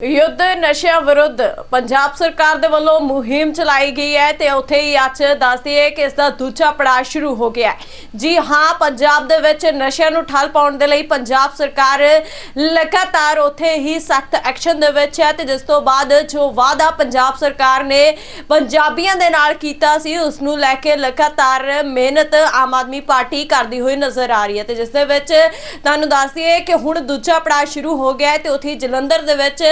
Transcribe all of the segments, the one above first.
ਯੁੱਧ ਨਸ਼ਿਆਂ ਵਿਰੁੱਧ ਪੰਜਾਬ ਸਰਕਾਰ ਦੇ ਵੱਲੋਂ ਮੁਹਿੰਮ ਚਲਾਈ ਗਈ ਹੈ ਤੇ ਉੱਥੇ ਹੀ ਅੱਜ ਦੱਸਦੀ ਹੈ ਕਿ ਇਸ ਦਾ ਦੂਜਾ ਪੜਾਅ ਸ਼ੁਰੂ ਹੋ ਗਿਆ ਹੈ। ਜੀ ਹਾਂ, ਪੰਜਾਬ ਦੇ ਵਿੱਚ ਨਸ਼ਿਆਂ ਨੂੰ ਠੱਲ ਪਾਉਣ ਦੇ ਲਈ ਪੰਜਾਬ ਸਰਕਾਰ ਲਗਾਤਾਰ ਉੱਥੇ ਹੀ ਸਖਤ ਐਕਸ਼ਨ ਦੇ ਵਿੱਚ ਹੈ ਤੇ ਜਿਸ ਤੋਂ ਬਾਅਦ ਜੋ ਵਾਅਦਾ ਪੰਜਾਬ ਸਰਕਾਰ ਨੇ ਪੰਜਾਬੀਆਂ ਦੇ ਨਾਲ ਕੀਤਾ ਸੀ, ਉਸ ਨੂੰ ਲੈ ਕੇ ਲਗਾਤਾਰ ਮਿਹਨਤ ਆਮ ਆਦਮੀ ਪਾਰਟੀ ਕਰਦੀ ਹੋਈ ਨਜ਼ਰ ਆ ਰਹੀ ਹੈ ਤੇ ਜਿਸ ਦੇ ਵਿੱਚ ਤੁਹਾਨੂੰ ਦੱਸ ਦਈਏ ਕਿ ਹੁਣ ਦੂਜਾ ਪੜਾਅ ਸ਼ੁਰੂ ਹੋ ਗਿਆ ਹੈ ਤੇ ਉੱਥੇ ਜਲੰਧਰ ਦੇ ਵਿੱਚ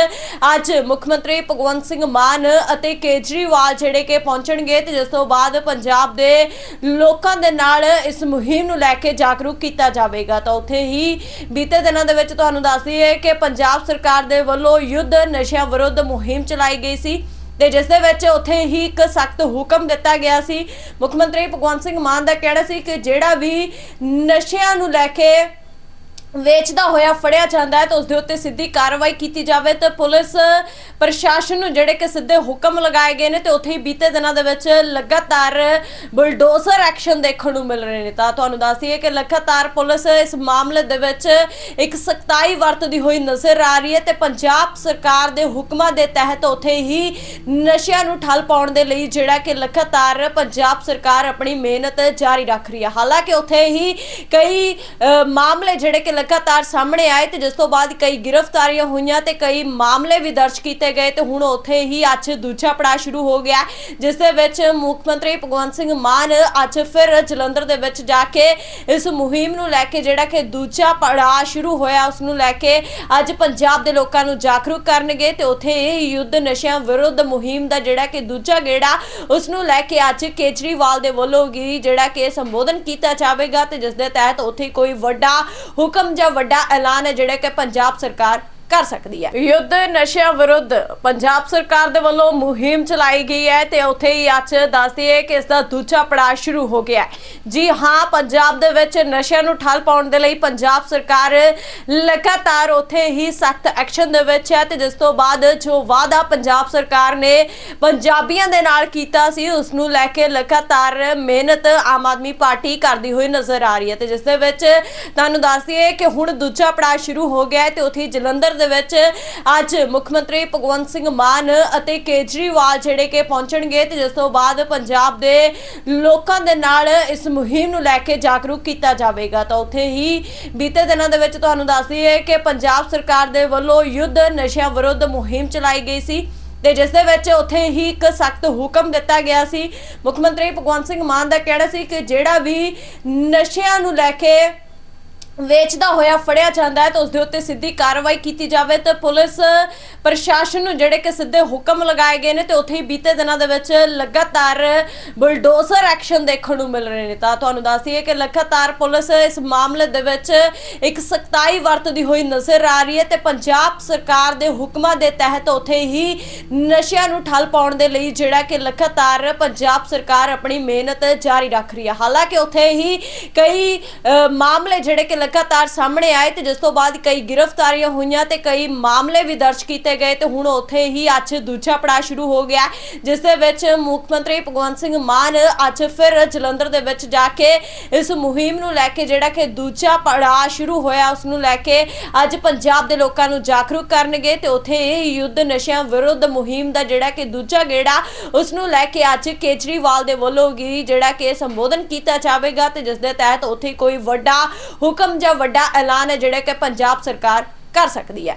ਅੱਜ ਮੁੱਖ ਮੰਤਰੀ ਭਗਵੰਤ ਸਿੰਘ ਮਾਨ ਅਤੇ ਕੇਜਰੀਵਾਲ ਜਿਹੜੇ ਕਿ ਪਹੁੰਚਣਗੇ ਤੇ ਜਿਸ ਤੋਂ ਬਾਅਦ ਪੰਜਾਬ ਦੇ ਲੋਕਾਂ ਦੇ ਨਾਲ ਇਸ ਮੁਹਿੰਮ ਨੂੰ ਲੈ ਕੇ ਜਾਗਰੂਕ ਕੀਤਾ ਜਾਵੇਗਾ। ਤਾਂ ਉੱਥੇ ਹੀ ਬੀਤੇ ਦਿਨਾਂ ਦੇ ਵਿੱਚ ਤੁਹਾਨੂੰ ਦੱਸ ਦਈਏ ਕਿ ਪੰਜਾਬ ਸਰਕਾਰ ਦੇ ਵੱਲੋਂ ਯੁੱਧ ਨਸ਼ਿਆਂ ਵਿਰੁੱਧ ਮੁਹਿੰਮ ਚਲਾਈ ਗਈ ਸੀ ਤੇ ਜਿਸ ਦੇ ਵਿੱਚ ਉੱਥੇ ਹੀ ਇੱਕ ਸਖਤ ਹੁਕਮ ਦਿੱਤਾ ਗਿਆ ਸੀ। ਮੁੱਖ ਮੰਤਰੀ ਭਗਵੰਤ ਸਿੰਘ ਮਾਨ ਦਾ ਕਹਿਣਾ ਸੀ ਕਿ ਜਿਹੜਾ ਵੀ ਨਸ਼ਿਆਂ ਨੂੰ ਲੈ ਕੇ ਵੇਚਦਾ ਹੋਇਆ, ਫੜਿਆ ਜਾਂਦਾ ਹੈ, ਤਾਂ ਉਸ ਦੇ ਉੱਤੇ ਸਿੱਧੀ ਕਾਰਵਾਈ ਕੀਤੀ ਜਾਵੇ ਤੇ ਪੁਲਿਸ, ਪ੍ਰਸ਼ਾਸਨ ਨੂੰ ਜਿਹੜੇ ਕਿ ਸਿੱਧੇ ਹੁਕਮ ਲਗਾਏ ਗਏ ਨੇ ਤੇ ਉੱਥੇ ਹੀ ਬੀਤੇ ਦਿਨਾਂ ਦੇ ਵਿੱਚ ਲਗਾਤਾਰ ਬੁਲਡੋਜ਼ਰ ਐਕਸ਼ਨ ਦੇਖਣ ਨੂੰ ਮਿਲ ਰਹੇ ਨੇ। ਤਾਂ ਤੁਹਾਨੂੰ ਦੱਸ ਦਈਏ ਕਿ ਲਗਾਤਾਰ ਪੁਲਿਸ ਇਸ ਮਾਮਲੇ ਦੇ ਵਿੱਚ ਇੱਕ ਸਖਤਾਈ ਵਰਤਦੀ ਹੋਈ ਨਜ਼ਰ ਆ ਰਹੀ ਹੈ ਤੇ ਪੰਜਾਬ ਸਰਕਾਰ ਦੇ ਹੁਕਮਾਂ ਦੇ ਤਹਿਤ ਉੱਥੇ ਹੀ ਨਸ਼ਿਆਂ ਨੂੰ ਠੱਲ ਪਾਉਣ ਦੇ ਲਈ ਜਿਹੜਾ ਕਿ ਲਗਾਤਾਰ ਪੰਜਾਬ ਸਰਕਾਰ ਆਪਣੀ ਮਿਹਨਤ ਜਾਰੀ ਰੱਖ ਰਹੀ ਹੈ। ਹਾਲਾਂਕਿ ਉੱਥੇ ਹੀ ਕਈ ਮਾਮਲੇ ਜਿਹੜੇ ਕਿ ਲਗਾਤਾਰ ਸਾਹਮਣੇ ਆਏ ਤੇ ਜਿਸ ਤੋਂ ਬਾਅਦ ਕਈ ਗ੍ਰਿਫਤਾਰੀਆਂ ਹੋਈਆਂ ਤੇ ਕਈ ਮਾਮਲੇ ਵੀ ਦਰਜ ਕੀਤੇ ਗਏ ਤੇ ਹੁਣ ਉੱਥੇ ਹੀ ਅੱਜ ਦੂਜਾ ਪੜਾਅ ਸ਼ੁਰੂ ਹੋ ਗਿਆ ਜਿਸ ਦੇ ਵਿੱਚ ਮੁੱਖ ਮੰਤਰੀ ਭਗਵੰਤ ਸਿੰਘ ਮਾਨ ਅੱਜ ਫਿਰ ਜਲੰਧਰ ਦੇ ਵਿੱਚ ਜਾ ਕੇ ਇਸ ਮੁਹਿੰਮ ਨੂੰ ਲੈ ਕੇ ਜਿਹੜਾ ਕਿ ਦੂਜਾ ਪੜਾਅ ਸ਼ੁਰੂ ਹੋਇਆ, ਉਸ ਨੂੰ ਲੈ ਕੇ ਅੱਜ ਪੰਜਾਬ ਦੇ ਲੋਕਾਂ ਨੂੰ ਜਾਗਰੂਕ ਕਰਨਗੇ ਤੇ ਉੱਥੇ ਇਹ ਯੁੱਧ ਨਸ਼ਿਆਂ ਵਿਰੁੱਧ ਮੁਹਿੰਮ ਦਾ ਜਿਹੜਾ ਕਿ ਦੂਜਾ ਗੇੜਾ, ਉਸ ਨੂੰ ਲੈ ਕੇ ਅੱਜ ਕੇਜਰੀਵਾਲ ਦੇ ਵੱਲੋਂ ਵੀ ਜਿਹੜਾ ਕਿ ਸੰਬੋਧਨ ਕੀਤਾ ਜਾਵੇਗਾ ਤੇ ਜਿਸ ਦੇ ਤਹਿਤ ਉੱਥੇ ਕੋਈ ਵੱਡਾ ਹੁਕਮ ਜਾਂ ਵੱਡਾ ਐਲਾਨ ਹੈ ਜਿਹੜਾ ਕਿ ਪੰਜਾਬ ਸਰਕਾਰ ਕਰ ਸਕਦੀ ਹੈ। ਯੁੱਧ ਨਸ਼ਿਆਂ ਵਿਰੁੱਧ ਪੰਜਾਬ ਸਰਕਾਰ ਦੇ ਵੱਲੋਂ ਮੁਹਿੰਮ ਚਲਾਈ ਗਈ ਹੈ ਤੇ ਉੱਥੇ ਹੀ ਅੱਜ ਦੱਸਦੀ ਹੈ ਕਿ ਇਸ ਦਾ ਦੂਜਾ ਪੜਾਅ ਸ਼ੁਰੂ ਹੋ ਗਿਆ ਜੀ ਹਾਂ, ਪੰਜਾਬ ਦੇ ਵਿੱਚ ਨਸ਼ਿਆਂ ਨੂੰ ਠੱਲ ਪਾਉਣ ਦੇ ਲਈ ਪੰਜਾਬ ਸਰਕਾਰ ਲਗਾਤਾਰ ਉੱਥੇ ਹੀ ਸਖਤ ਐਕਸ਼ਨ ਦੇ ਵਿੱਚ ਹੈ ਤੇ ਜਿਸ ਤੋਂ ਬਾਅਦ ਜੋ ਵਾਅਦਾ ਪੰਜਾਬ ਸਰਕਾਰ ਨੇ ਪੰਜਾਬੀਆਂ ਦੇ ਨਾਲ ਕੀਤਾ ਸੀ, ਉਸ ਨੂੰ ਲੈ ਕੇ ਲਗਾਤਾਰ ਮਿਹਨਤ ਆਮ ਆਦਮੀ ਪਾਰਟੀ ਕਰਦੀ ਹੋਈ ਨਜ਼ਰ ਆ ਰਹੀ ਹੈ ਤੇ ਜਿਸ ਦੇ ਵਿੱਚ ਤੁਹਾਨੂੰ ਦੱਸਦੀ ਹੈ ਕਿ ਹੁਣ ਦੂਜਾ ਪੜਾਅ ਸ਼ੁਰੂ ਹੋ ਗਿਆ ਹੈ ਤੇ ਉੱਥੇ ਹੀ ਜਲੰਧਰ ਦੇ ਵਿੱਚ ਅੱਜ ਮੁੱਖ ਮੰਤਰੀ ਭਗਵੰਤ ਸਿੰਘ ਮਾਨ ਅਤੇ ਕੇਜਰੀਵਾਲ ਜਿਹੜੇ ਕਿ ਪਹੁੰਚਣਗੇ ਤੇ ਜਿਸ ਤੋਂ ਬਾਅਦ ਪੰਜਾਬ ਦੇ ਲੋਕਾਂ ਦੇ ਨਾਲ ਇਸ ਮੁਹਿੰਮ ਨੂੰ ਲੈ ਕੇ ਜਾਗਰੂਕ ਕੀਤਾ ਜਾਵੇਗਾ। ਤਾਂ ਉੱਥੇ ਹੀ ਬੀਤੇ ਦਿਨਾਂ ਦੇ ਵਿੱਚ ਤੁਹਾਨੂੰ ਦੱਸ ਦਈਏ ਕਿ ਪੰਜਾਬ ਸਰਕਾਰ ਦੇ ਵੱਲੋਂ ਯੁੱਧ ਨਸ਼ਿਆਂ ਵਿਰੁੱਧ ਮੁਹਿੰਮ ਚਲਾਈ ਗਈ ਸੀ ਤੇ ਜਿਸ ਦੇ ਵਿੱਚ ਉੱਥੇ ਹੀ ਇੱਕ ਸਖਤ ਹੁਕਮ ਦਿੱਤਾ ਗਿਆ ਸੀ। ਮੁੱਖ ਮੰਤਰੀ ਭਗਵੰਤ ਸਿੰਘ ਮਾਨ ਦਾ ਕਹਿਣਾ ਸੀ ਕਿ ਜਿਹੜਾ ਵੀ ਨਸ਼ਿਆਂ ਨੂੰ ਲੈ ਕੇ ਵੇਚਦਾ ਹੋਇਆ, ਫੜਿਆ ਜਾਂਦਾ ਹੈ ਤਾਂ ਉਸ ਦੇ ਉੱਤੇ ਸਿੱਧੀ ਕਾਰਵਾਈ ਕੀਤੀ ਜਾਵੇ ਤੇ ਪੁਲਿਸ, ਪ੍ਰਸ਼ਾਸਨ ਨੂੰ ਜਿਹੜੇ ਕਿ ਸਿੱਧੇ ਹੁਕਮ ਲਗਾਏ ਗਏ ਨੇ ਤੇ ਉੱਥੇ ਹੀ ਬੀਤੇ ਦਿਨਾਂ ਦੇ ਵਿੱਚ ਲਗਾਤਾਰ ਬੁਲਡੋਜ਼ਰ ਐਕਸ਼ਨ ਦੇਖਣ ਨੂੰ ਮਿਲ ਰਹੇ ਨੇ। ਤਾਂ ਤੁਹਾਨੂੰ ਦੱਸ ਦਈਏ ਕਿ ਲਗਾਤਾਰ ਪੁਲਿਸ ਇਸ ਮਾਮਲੇ ਦੇ ਵਿੱਚ ਇੱਕ ਸਖਤਾਈ ਵਰਤਦੀ ਹੋਈ ਨਜ਼ਰ ਆ ਰਹੀ ਹੈ ਤੇ ਪੰਜਾਬ ਸਰਕਾਰ ਦੇ ਹੁਕਮਾਂ ਦੇ ਤਹਿਤ ਉੱਥੇ ਹੀ ਨਸ਼ਿਆਂ ਨੂੰ ਠੱਲ ਪਾਉਣ ਦੇ ਲਈ ਜਿਹੜਾ ਕਿ ਲਗਾਤਾਰ ਪੰਜਾਬ ਸਰਕਾਰ ਆਪਣੀ ਮਿਹਨਤ ਜਾਰੀ ਰੱਖ ਰਹੀ ਹੈ। ਹਾਲਾਂਕਿ ਉੱਥੇ ਹੀ ਕਈ ਮਾਮਲੇ ਜਿਹੜੇ ਕਿ ਲਗਾਤਾਰ ਸਾਹਮਣੇ ਆਏ ਤੇ ਜਿਸ ਤੋਂ ਬਾਅਦ ਕਈ ਗ੍ਰਿਫਤਾਰੀਆਂ ਹੋਈਆਂ ਤੇ ਕਈ ਮਾਮਲੇ ਵੀ ਦਰਜ ਕੀਤੇ ਗਏ ਤੇ ਹੁਣ ਉੱਥੇ ਹੀ ਅੱਜ ਦੂਜਾ ਪੜਾਅ ਸ਼ੁਰੂ ਹੋ ਗਿਆ ਜਿਸ ਦੇ ਵਿੱਚ ਮੁੱਖ ਮੰਤਰੀ ਭਗਵੰਤ ਸਿੰਘ ਮਾਨ ਅੱਜ ਫਿਰ ਜਲੰਧਰ ਦੇ ਵਿੱਚ ਜਾ ਕੇ ਇਸ ਮੁਹਿੰਮ ਨੂੰ ਲੈ ਕੇ ਜਿਹੜਾ ਕਿ ਦੂਜਾ ਪੜਾਅ ਸ਼ੁਰੂ ਹੋਇਆ, ਉਸ ਨੂੰ ਲੈ ਕੇ ਅੱਜ ਪੰਜਾਬ ਦੇ ਲੋਕਾਂ ਨੂੰ ਜਾਗਰੂਕ ਕਰਨਗੇ ਤੇ ਉੱਥੇ ਇਹ ਯੁੱਧ ਨਸ਼ਿਆਂ ਵਿਰੁੱਧ ਮੁਹਿੰਮ ਦਾ ਜਿਹੜਾ ਕਿ ਦੂਜਾ ਗੇੜਾ, ਉਸ ਨੂੰ ਲੈ ਕੇ ਅੱਜ ਕੇਜਰੀਵਾਲ ਦੇ ਵੱਲੋਂ ਵੀ ਜਿਹੜਾ ਕਿ ਸੰਬੋਧਨ ਕੀਤਾ ਜਾਵੇਗਾ ਤੇ ਜਿਸ ਦੇ ਤਹਿਤ ਉੱਥੇ ਕੋਈ ਵੱਡਾ ਹੁਕਮ ਜਾਂ ਵੱਡਾ ਐਲਾਨ ਹੈ ਜਿਹੜਾ ਕਿ ਪੰਜਾਬ ਸਰਕਾਰ ਕਰ ਸਕਦੀ ਹੈ।